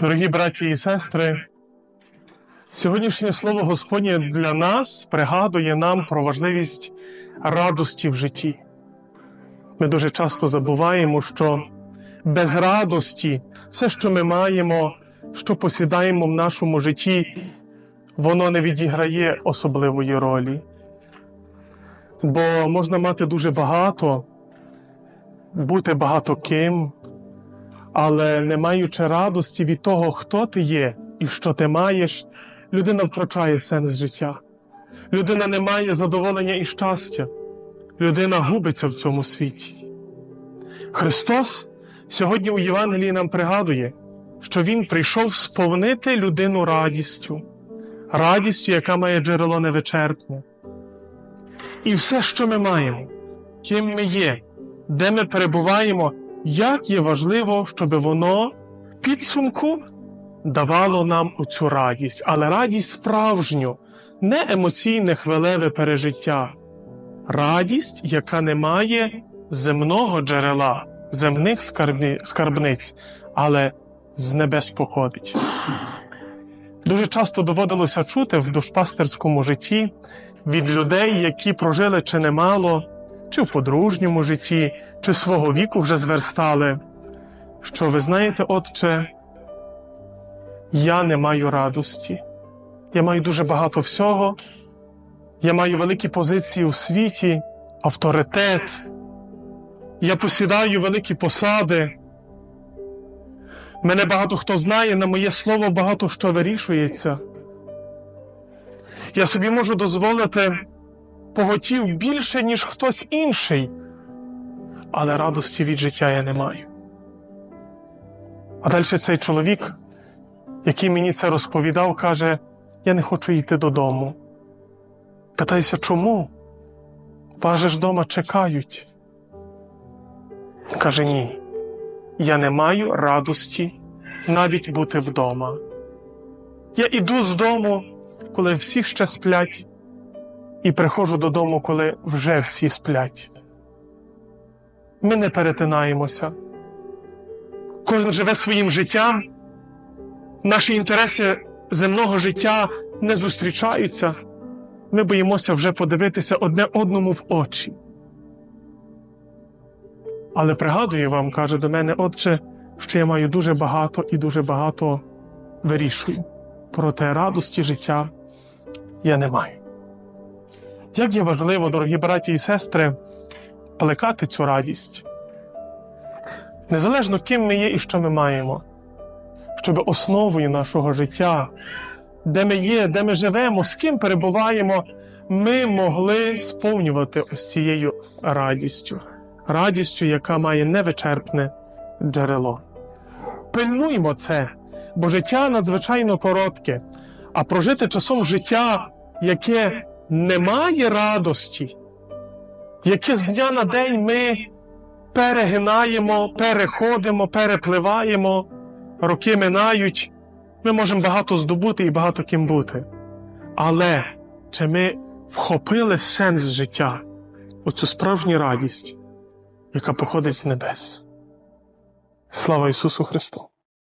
Дорогі браті і сестри, сьогоднішнє слово Господнє для нас пригадує нам про важливість радості в житті. Ми дуже часто забуваємо, що без радості все, що ми маємо, що посідаємо в нашому житті, воно не відіграє особливої ролі. Бо можна мати дуже багато, бути багато ким, але не маючи радості від того, хто ти є і що ти маєш, людина втрачає сенс життя. Людина не має задоволення і щастя. Людина губиться в цьому світі. Христос сьогодні у Євангелії нам пригадує, що Він прийшов сповнити людину радістю, радістю, яка має джерело невичерпне. І все, що ми маємо, ким ми є, де ми перебуваємо, як є важливо, щоб воно в підсумку давало нам оцю радість, але радість справжню, не емоційне хвилеве пережиття, радість, яка не має земного джерела, земних скарбні, скарбниць, але з небес походить. Дуже часто доводилося чути в душпастерському житті від людей, які прожили чи немало, чи в подружньому житті, чи свого віку вже зверстали, що ви знаєте, отче, я не маю радості, я маю дуже багато всього, я маю великі позиції у світі, авторитет, я посідаю великі посади. Мене багато хто знає, на моє слово багато що вирішується. Я собі можу дозволити поготів більше, ніж хтось інший, але радості від життя я не маю. А далі цей чоловік, який мені це розповідав, каже: Я не хочу йти додому. Питаюся, чому? Вас же ж дома чекають. Каже, ні. Я не маю радості навіть бути вдома. Я іду з дому, коли всі ще сплять, і приходжу додому, коли вже всі сплять. Ми не перетинаємося. Кожен живе своїм життям, наші інтереси земного життя не зустрічаються. Ми боїмося вже подивитися одне одному в очі. Але пригадую вам, каже до мене, отче, що я маю дуже багато і дуже багато вирішую. Проте радості життя я не маю. Як є важливо, дорогі браті і сестри, плекати цю радість, незалежно ким ми є і що ми маємо, щоб основою нашого життя, де ми є, де ми живемо, з ким перебуваємо, ми могли сповнювати ось цією радістю радістю, яка має невичерпне джерело. Пильнуймо це, бо життя надзвичайно коротке, а прожити часом життя, яке не має радості, яке з дня на день ми перегинаємо, переходимо, перепливаємо, роки минають, ми можемо багато здобути і багато ким бути. Але чи ми вхопили сенс життя, оцю справжню радість? яка походить з небес. Слава Ісусу Христу!